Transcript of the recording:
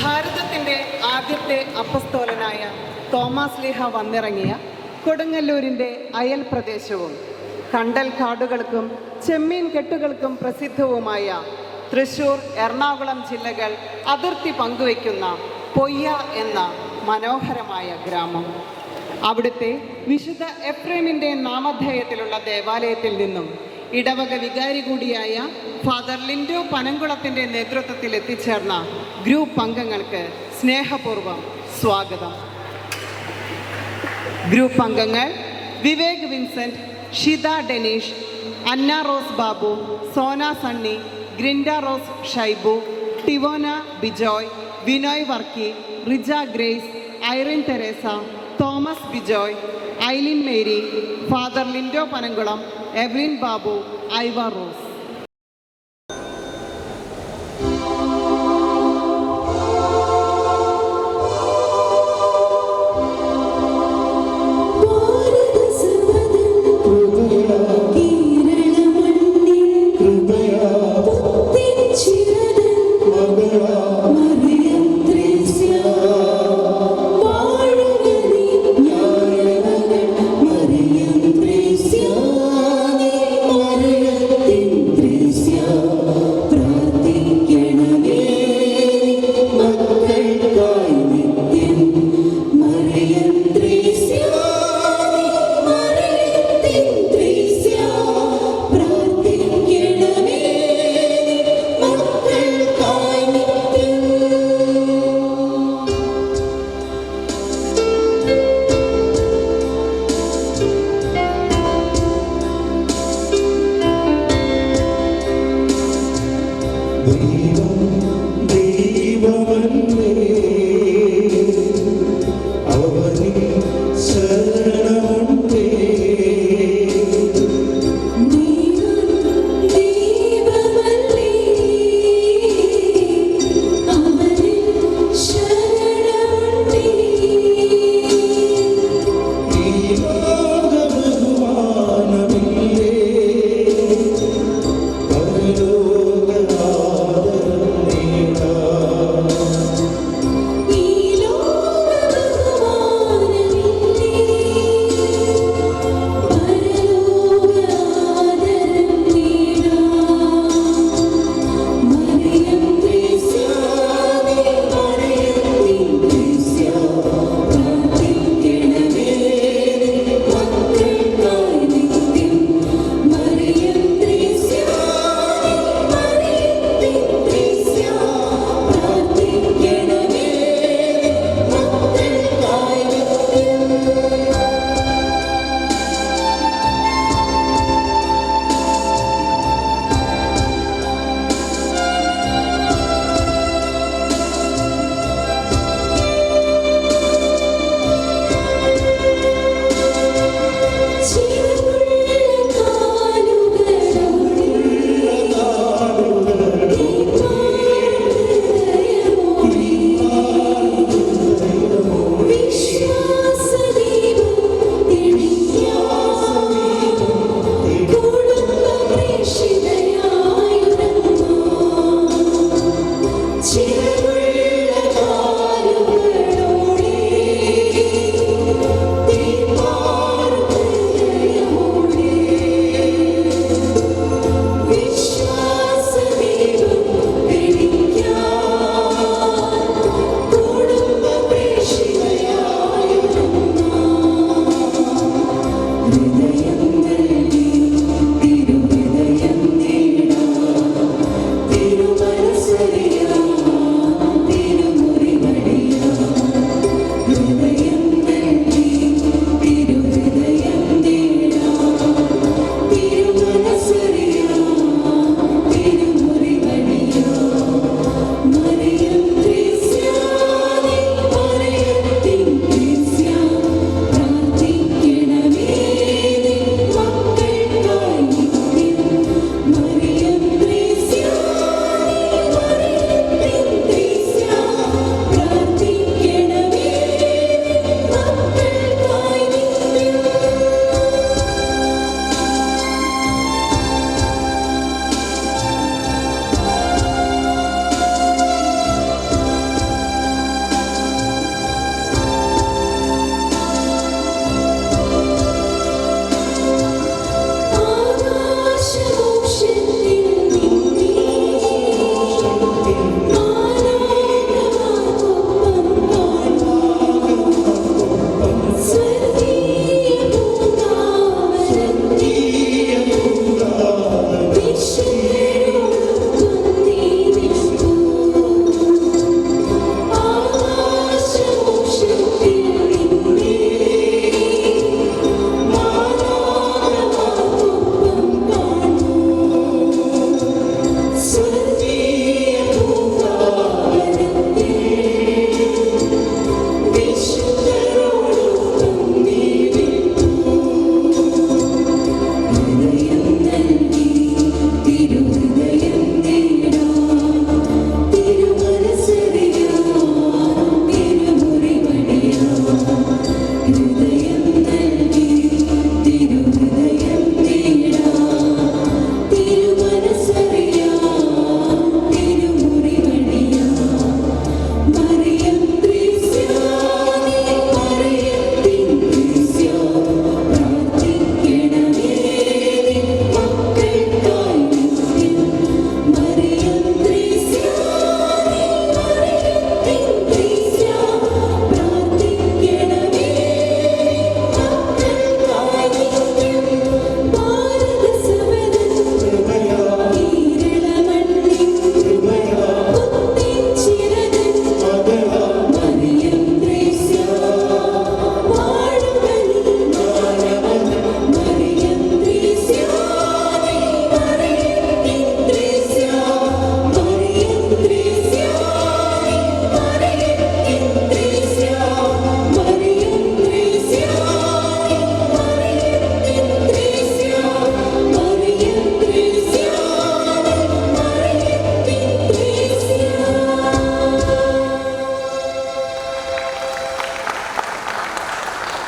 ഭാരതത്തിന്റെ ആദ്യത്തെ അപ്പസ്തോലനായ തോമസ് ലീഹ വന്നിറങ്ങിയ കൊടുങ്ങല്ലൂരിന്റെ അയൽ പ്രദേശവും കണ്ടൽ കാടുകൾക്കും ചെമ്മീൻ കെട്ടുകൾക്കും പ്രസിദ്ധവുമായ തൃശൂർ എറണാകുളം ജില്ലകൾ അതിർത്തി പങ്കുവയ്ക്കുന്ന പൊയ്യ എന്ന മനോഹരമായ ഗ്രാമം. അവിടുത്തെ വിശുദ്ധ എഫ്രേമിന്റെ നാമധേയത്തിലുള്ള ദേവാലയത്തിൽ നിന്നും ഇടവക വികാരി കൂടിയായ ഫാദർ ലിൻഡോ പനങ്കുളത്തിന്റെ നേതൃത്വത്തിൽ എത്തിച്ചേർന്ന ഗ്രൂപ്പ് അംഗങ്ങൾക്ക് സ്നേഹപൂർവം സ്വാഗതം. ഗ്രൂപ്പ് അംഗങ്ങൾ Vivek Vincent Shitha Denish Anna Rose Babu Sona Sunny Grinda Rose Shaibu Tivona Bijoy Vinoy Varkey Rija Grace Irene Teresa Thomas Bijoy Eileen Mary Father Lindo Panankulam Evelyn Babu Aiva Rose